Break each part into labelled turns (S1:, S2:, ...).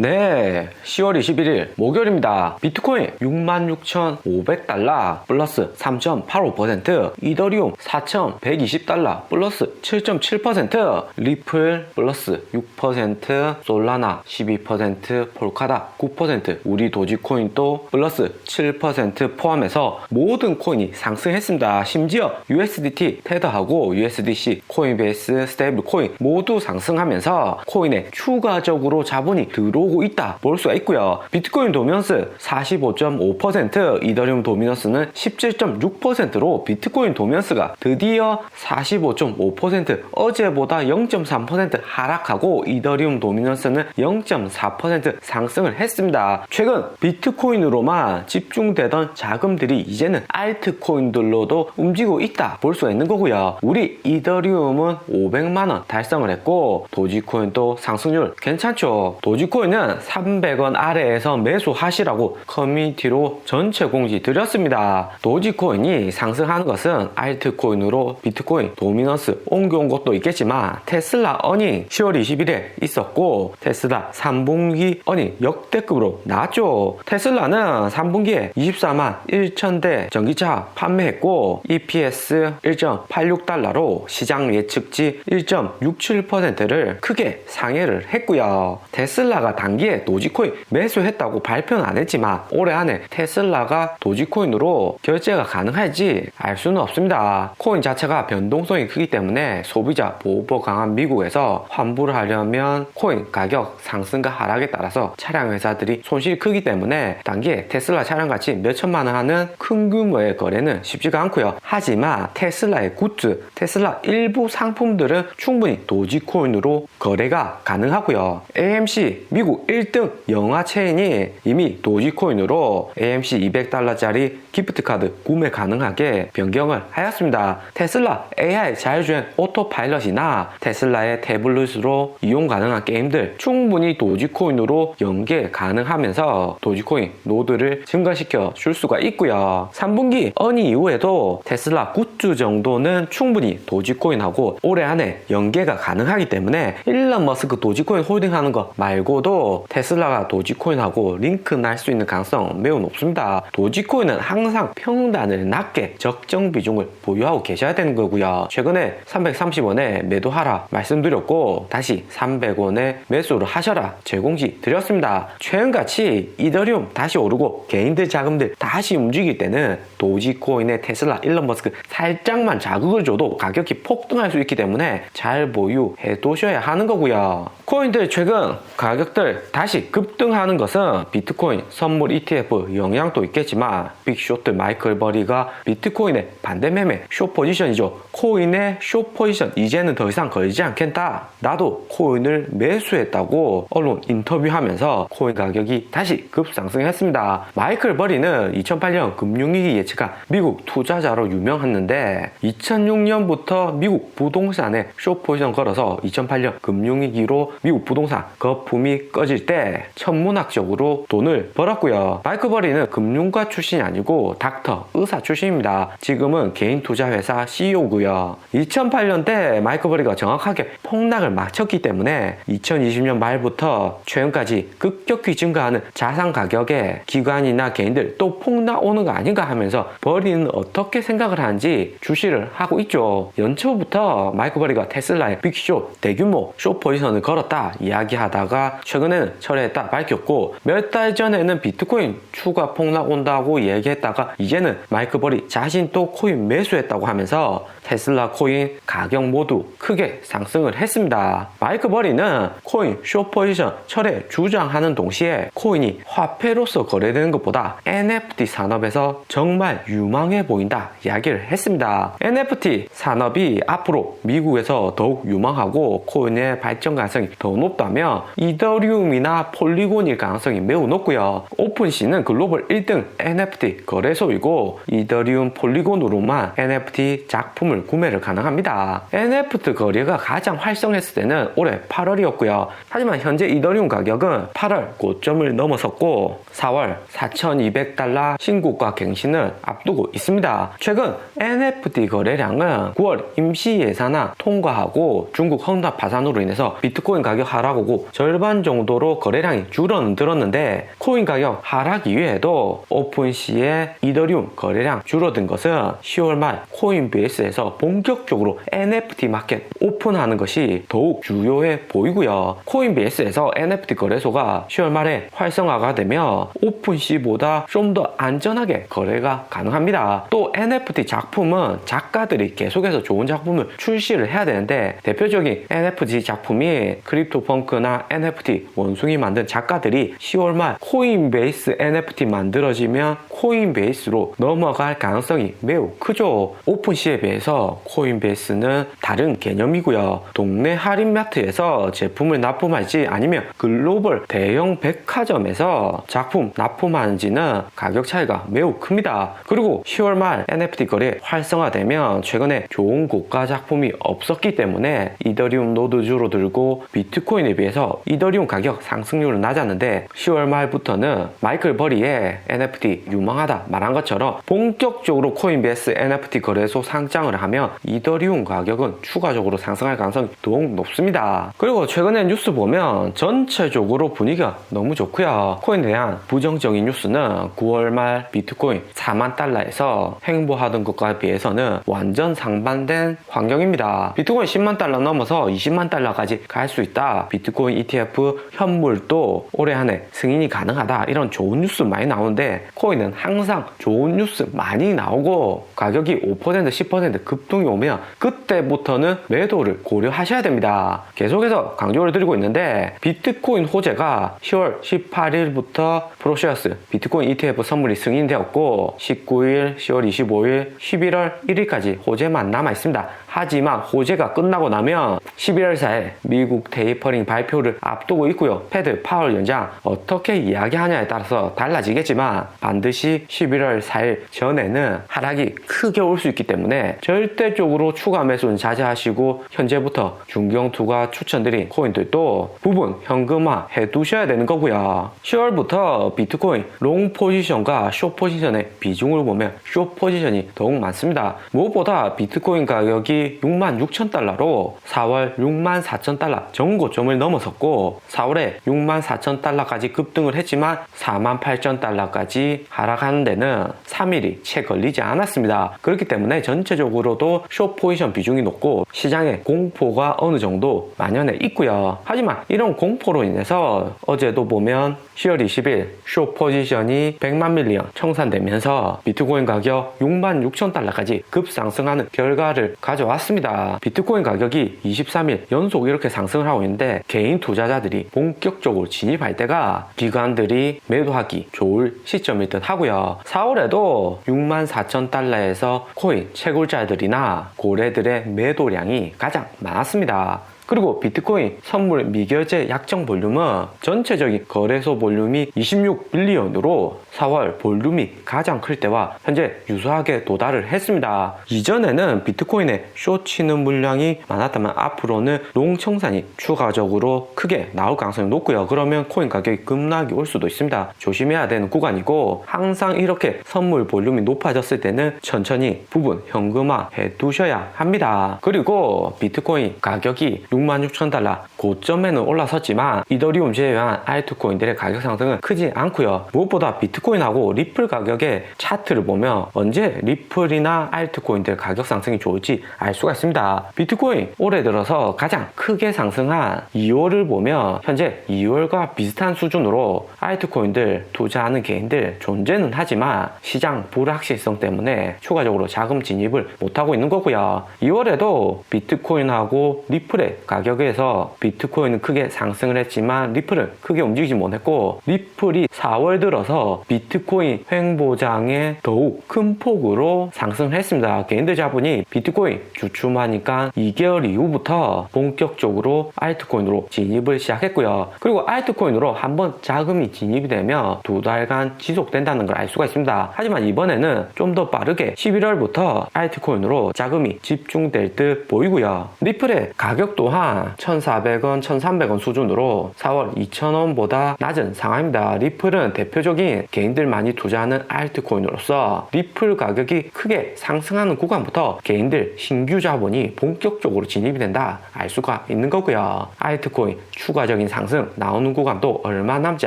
S1: 네, 10월 21일 목요일입니다. 비트코인 66,500달러 플러스 3.85%, 이더리움 4,120달러 플러스 7.7%, 리플 플러스 6%, 솔라나 12%, 폴카다 9%, 우리 도지코인도 플러스 7% 포함해서 모든 코인이 상승했습니다. 심지어 USDT, 테더하고 USDC, 코인베이스, 스테이블 코인 모두 상승하면서 코인에 추가적으로 자본이 들어 오고 있다 볼 수가 있고요. 비트코인 도미넌스 45.5%, 이더리움 도미넌스는 17.6%로 비트코인 도미넌스가 드디어 45.5% 어제보다 0.3% 하락하고 이더리움 도미넌스는 0.4% 상승을 했습니다. 최근 비트코인으로만 집중되던 자금들이 이제는 알트코인들로도 움직이고 있다 볼 수가 있는 거고요. 우리 이더리움은 500만원 달성을 했고 도지코인도 상승률 괜찮죠. 도지코인은 300원 아래에서 매수하시라고 커뮤니티로 전체 공지 드렸습니다. 도지코인이 상승하는 것은 알트코인으로 비트코인 도미넌스 옮겨온 것도 있겠지만 테슬라 어닝 10월 20일에 있었고 테슬라 3분기 어닝 역대급으로 나왔죠. 테슬라는 3분기에 24만 1천 대 전기차 판매했고 EPS 1.86달러로 시장 예측치 1.67%를 크게 상회를 했고요. 테슬라가 단기에 도지코인 매수했다고 발표는 안 했지만 올해 안에 테슬라가 도지코인으로 결제가 가능할지 알 수는 없습니다. 코인 자체가 변동성이 크기 때문에 소비자 보호법 강한 미국에서 환불을 하려면 코인 가격 상승과 하락에 따라서 차량 회사들이 손실이 크기 때문에 단기에 테슬라 차량 가치 몇천만 원 하는 큰 규모의 거래는 쉽지가 않고요. 하지만 테슬라의 굿즈, 테슬라 일부 상품들은 충분히 도지코인으로 거래가 가능하고요. AMC 미국 1등 영화 체인이 이미 도지코인으로 AMC 200달러짜리 기프트 카드 구매 가능하게 변경을 하였습니다. 테슬라 AI 자율주행 오토파일럿이나 테슬라의 태블릿으로 이용 가능한 게임들 충분히 도지코인으로 연계 가능하면서 도지코인 노드를 증가시켜 줄 수가 있고요. 3분기 어니 이후에도 테슬라 굿즈 정도는 충분히 도지코인하고 올해 안에 연계가 가능하기 때문에 일론 머스크 도지코인 홀딩하는 것 말고도 테슬라가 도지코인하고 링크 날수 있는 가능성 매우 높습니다. 도지코인은 항상 평단을 낮게 적정 비중을 보유하고 계셔야 되는 거고요. 최근에 330원에 매도하라 말씀드렸고 다시 300원에 매수를 하셔라 제공지 드렸습니다. 최근같이 이더리움 다시 오르고 개인들 자금들 다시 움직일 때는 도지코인의 테슬라 일론 머스크 살짝만 자극을 줘도 가격이 폭등할 수 있기 때문에 잘 보유해 두셔야 하는 거고요. 코인들 최근 가격들 다시 급등하는 것은 비트코인 선물 ETF 영향도 있겠지만 빅쇼트 마이클 버리가 비트코인의 반대 매매 쇼 포지션이죠. 코인의 쇼 포지션 이제는 더 이상 걸지 않겠다. 나도 코인을 매수했다고 언론 인터뷰하면서 코인 가격이 다시 급상승했습니다. 마이클 버리는 2008년 금융위기 예측한 미국 투자자로 유명했는데 2006년부터 미국 부동산에 쇼 포지션 걸어서 2008년 금융위기로 미국 부동산 거품이 꺼질 때 천문학적으로 돈을 벌었고요. 마이클 버리는 금융가 출신이 아니고 닥터, 의사 출신입니다. 지금은 개인 투자 회사 CEO고요. 2008년 때 마이클 버리가 정확하게 폭락을 맞췄기 때문에 2020년 말부터 최근까지 급격히 증가하는 자산 가격에 기관이나 개인들 또 폭락 오는 거 아닌가 하면서 버리는 어떻게 생각을 하는지 주시를 하고 있죠. 연초부터 마이클 버리가 테슬라의 빅쇼 대규모 쇼 포지션을 걸었다 이야기하다가 최근에는 철회했다 밝혔고 몇 달 전에는 비트코인 추가 폭락 온다고 얘기했다가 이제는 마이클 버리 자신 또 코인 매수했다고 하면서 테슬라 코인 가격 모두 크게 상승을 했습니다. 마이클 버리는 코인 쇼 포지션 철회 주장하는 동시에 코인이 화폐로서 거래되는 것보다 NFT 산업에서 정말 유망해 보인다 이야기를 했습니다. NFT 산업이 앞으로 미국에서 더욱 유망하고 코인의 발전 가능성이 더 높다면 이더리움이나 폴리곤일 가능성이 매우 높고요. 오픈시는 글로벌 1등 NFT 거래소이고 이더리움 폴리곤으로만 NFT 작품을 구매를 가능합니다. NFT 거래가 가장 활성했을 때는 올해 8월이었고요. 하지만 현재 이더리움 가격은 8월 고점을 넘어섰고 4월 4,200달러 신고가 갱신을 앞두고 있습니다. 최근 NFT 거래량은 9월 임시 예산안 통과하고 중국 헝다 파산으로 인해서 비트코인 가격 하락하고 절반 정도로 거래량이 줄어들었는데 코인 가격 하락 이외에도 오픈시에 이더리움 거래량 줄어든 것은 10월 말 코인베이스에서 본격적으로 NFT 마켓 오픈하는 것이 더욱 주요해 보이고요. 코인베이스에서 NFT 거래소가 10월 말에 활성화가 되면 오픈시보다 좀 더 안전하게 거래가 가능합니다. 또 NFT 작품은 작가들이 계속해서 좋은 작품을 출시를 해야 되는데 대표적인 NFT 작품이 크립토펑크나 NFT 원숭이 만든 작가들이 10월 말 코인베이스 NFT 만들어지면 코인베이스로 넘어갈 가능성이 매우 크죠. 오픈시에 비해서 코인베이스는 다른 개념이고요. 동네 할인마트에서 제품을 납품할지 아니면 글로벌 대형 백화점에서 작품 납품하는지는 가격 차이가 매우 큽니다. 그리고 10월 말 NFT 거래 활성화되면 최근에 좋은 고가 작품이 없었기 때문에 이더리움 노드 줄어들고 비트코인에 비해서 이더리움 가격 상승률은 낮았는데 10월 말부터는 마이클 버리의 NFT 유망하다 말한 것처럼 본격적으로 코인베이스 NFT 거래소 상장을 하면 이더리움 가격은 추가적으로 상승할 가능성이 더욱 높습니다. 그리고 최근에 뉴스 보면 전체적으로 분위기가 너무 좋고요. 코인에 대한 부정적인 뉴스는 9월 말 비트코인 4만 달러에서 횡보하던 것과 비해서는 완전 상반된 환경입니다. 비트코인 10만 달러 넘어서 20만 달러까지 갈 수 있다. 비트코인 ETF 현물도 올해 안에 승인이 가능하다. 이런 좋은 뉴스 많이 나오는데 코인은 항상 좋은 뉴스 많이 나오고 가격이 5% 10%급 등이 오면 그때부터는 매도를 고려하셔야 됩니다. 계속해서 강조를 드리고 있는데 비트코인 호재가 10월 18일부터 프로시어스 비트코인 ETF 선물이 승인되었고 19일, 10월 25일, 11월 1일까지 호재만 남아 있습니다. 하지만 호재가 끝나고 나면 11월 4일 미국 테이퍼링 발표를 앞두고 있고요. 패드 파월 연장 어떻게 이야기하냐에 따라서 달라지겠지만 반드시 11월 4일 전에는 하락이 크게 올 수 있기 때문에 절 대적으로 추가 매수는 자제하시고 현재부터 중경 투가 추천드린 코인들도 부분 현금화 해 두셔야 되는 거고요. 10월부터 비트코인 롱 포지션과 숏 포지션의 비중을 보면 숏 포지션이 더욱 많습니다. 무엇보다 비트코인 가격이 6만 6천 달러로 4월 6만 4천 달러 전고점을 넘어섰고 4월에 6만 4천 달러까지 급등을 했지만 4만 8천 달러까지 하락하는 데는 3일이 채 걸리지 않았습니다. 그렇기 때문에 전체적으로 도 숏 포지션 비중이 높고 시장에 공포가 어느 정도 만연해 있고요. 하지만 이런 공포로 인해서 어제도 보면 10월 20일 숏 포지션이 100만 밀리언 청산되면서 비트코인 가격 6만 6천 달러까지 급상승하는 결과를 가져왔습니다. 비트코인 가격이 23일 연속 이렇게 상승을 하고 있는데 개인 투자자들이 본격적으로 진입할 때가 기관들이 매도하기 좋을 시점일 듯 하고요. 4월에도 6만 4천 달러에서 코인 채굴자들이 나 고래들의 매도량이 가장 많았습니다. 그리고 비트코인 선물 미결제 약정 볼륨은 전체적인 거래소 볼륨이 26빌리언으로 4월 볼륨이 가장 클 때와 현재 유사하게 도달을 했습니다. 이전에는 비트코인에 쇼 치는 물량이 많았다면 앞으로는 롱 청산이 추가적으로 크게 나올 가능성이 높고요. 그러면 코인 가격이 급락이 올 수도 있습니다. 조심해야 되는 구간이고 항상 이렇게 선물 볼륨이 높아졌을 때는 천천히 부분 현금화 해 두셔야 합니다. 그리고 비트코인 가격이 66,000달러 고점에는 올라섰지만 이더리움 제외한 알트코인들의 가격 상승은 크지 않고요. 무엇보다 비트코인하고 리플 가격의 차트를 보면 언제 리플이나 알트코인들 가격 상승이 좋을지 알 수가 있습니다. 비트코인 올해 들어서 가장 크게 상승한 2월을 보면 현재 2월과 비슷한 수준으로 알트코인들 투자하는 개인들 존재는 하지만 시장 불확실성 때문에 추가적으로 자금 진입을 못하고 있는 거고요. 2월에도 비트코인하고 리플의 가격에서 비트코인은 크게 상승을 했지만 리플은 크게 움직이지 못했고 리플이 4월 들어서 비트코인 횡보장에 더욱 큰 폭으로 상승을 했습니다. 개인들 자본이 비트코인 주춤하니까 2개월 이후부터 본격적으로 알트코인으로 진입을 시작했고요. 그리고 알트코인으로 한번 자금이 진입이 되면 두 달간 지속된다는 걸 알 수가 있습니다. 하지만 이번에는 좀 더 빠르게 11월부터 알트코인으로 자금이 집중될 듯 보이고요. 리플의 가격 또한 1,400원, 1,300원 수준으로 4월 2,000원보다 낮은 상황입니다. 리플은 대표적인 개인들 많이 투자하는 알트코인으로서 리플 가격이 크게 상승하는 구간부터 개인들 신규 자본이 본격적으로 진입이 된다 알 수가 있는 거고요. 알트코인 추가적인 상승 나오는 구간도 얼마 남지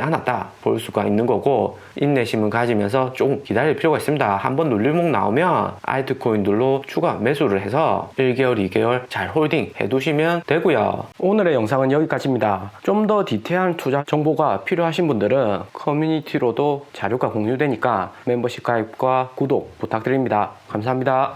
S1: 않았다 볼 수가 있는 거고 인내심을 가지면서 조금 기다릴 필요가 있습니다. 한번 눌림목 나오면 알트코인들로 추가 매수를 해서 1개월, 2개월 잘 홀딩 해두시면 되고요.
S2: 오늘의 영상은 여기까지입니다. 좀 더 디테일한 투자 정보가 필요하신 분들은 커뮤니티로도 자료가 공유되니까 멤버십 가입과 구독 부탁드립니다. 감사합니다.